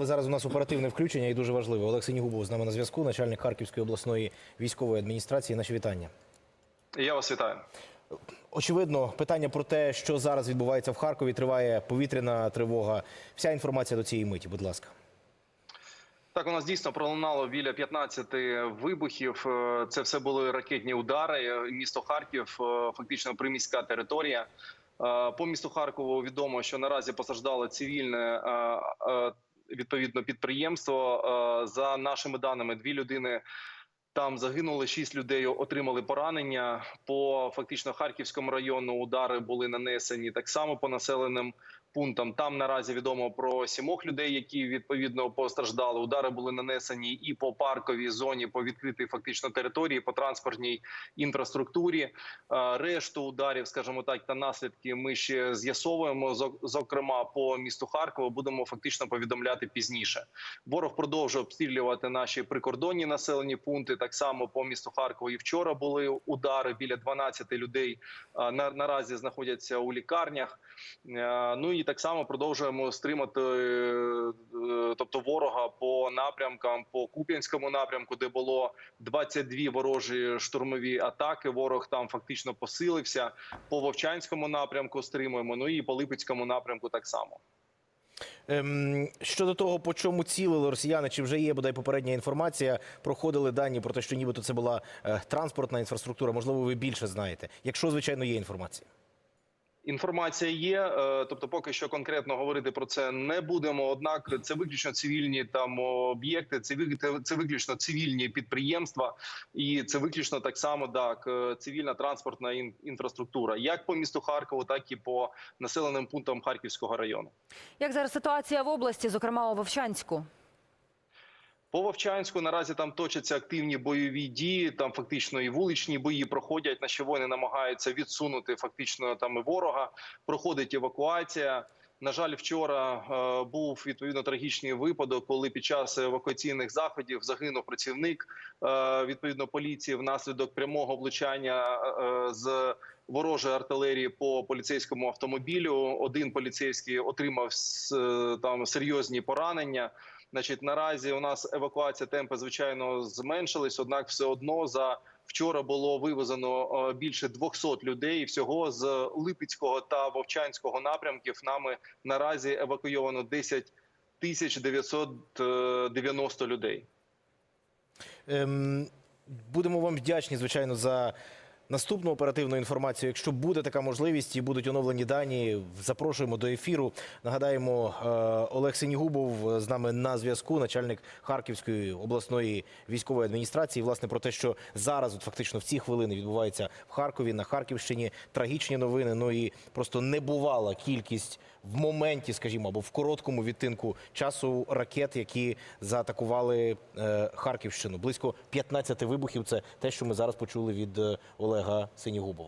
Зараз у нас оперативне включення і дуже важливе. Олег Синігубов з нами на зв'язку, начальник Харківської обласної військової адміністрації. Наші вітання. Я вас вітаю. Очевидно, питання про те, що зараз відбувається в Харкові, триває повітряна тривога. Вся інформація до цієї миті, будь ласка. Так, у нас дійсно пролунало біля 15 вибухів. Е, Це все були ракетні удари. Місто Харків, е, фактично приміська територія. Е, По місту Харкову відомо, що наразі постраждало цивільне відповідно підприємство. Е, За нашими даними, дві людини. Там загинули шість людей, отримали поранення. По фактично Харківському району удари були нанесені так само по населеним пунктам. Там наразі відомо про сімох людей, які відповідно постраждали. Удари були нанесені і по парковій зоні, по відкритій фактично території, по транспортній інфраструктурі. Е, Решту ударів, скажімо так, та наслідки ми ще з'ясовуємо. Зок- Зокрема, по місту Харкову будемо фактично повідомляти пізніше. Ворог продовжує обстрілювати наші прикордонні населені пункти. Так само по місту Харкову і вчора були удари. Біля 12 людей на, наразі знаходяться у лікарнях. Е, Ну і так само продовжуємо стримати, е, тобто ворога по напрямкам, по Куп'янському напрямку, де було 22 ворожі штурмові атаки. Ворог там фактично посилився. По Вовчанському напрямку стримуємо. Ну і по Липецькому напрямку так само. Ем, щодо того, по чому цілили росіяни, чи вже є бодай попередня інформація, проходили дані про те, що нібито це була е, транспортна інфраструктура. Можливо, ви більше знаєте, якщо звичайно є інформація. Інформація є, е, тобто поки що конкретно говорити про це не будемо. Однак це виключно цивільні там об'єкти, це це- виключно цивільні підприємства, і це виключно так само так цивільна транспортна інфраструктура, як по місту Харкову, так і по населеним пунктам Харківського району. Як зараз ситуація в області, зокрема у Вовчанську? По Вовчанську наразі там точаться активні бойові дії. Там фактично і вуличні бої проходять. Наші воїни намагаються відсунути фактично там і ворога. Проходить евакуація. На жаль, вчора е, був відповідно трагічний випадок, коли під час евакуаційних заходів загинув працівник е, відповідно поліції внаслідок прямого влучання е, з ворожої артилерії по поліцейському автомобілю. Один поліцейський отримав е, там серйозні поранення. Значить, наразі у нас евакуація темпи звичайно зменшились однак, все одно за вчора було вивезено е, більше 200 людей. Всього з Липецького та Вовчанського напрямків нами наразі евакуйовано 10 тисяч 990 людей. Ем, будемо вам вдячні, звичайно, за наступну оперативну інформацію. Якщо буде така можливість і будуть оновлені дані, запрошуємо до ефіру. Нагадаємо, е, Олег Синігубов з нами на зв'язку, начальник Харківської обласної військової адміністрації. Власне про те, що зараз, от фактично в ці хвилини, відбувається в Харкові на Харківщині. Трагічні новини. Ну і просто небувала кількість в моменті, скажімо, або в короткому відтинку часу ракет, які заатакували е, Харківщину. Близько 15 вибухів. Це те, що ми зараз почули від е, Олега Синігубова.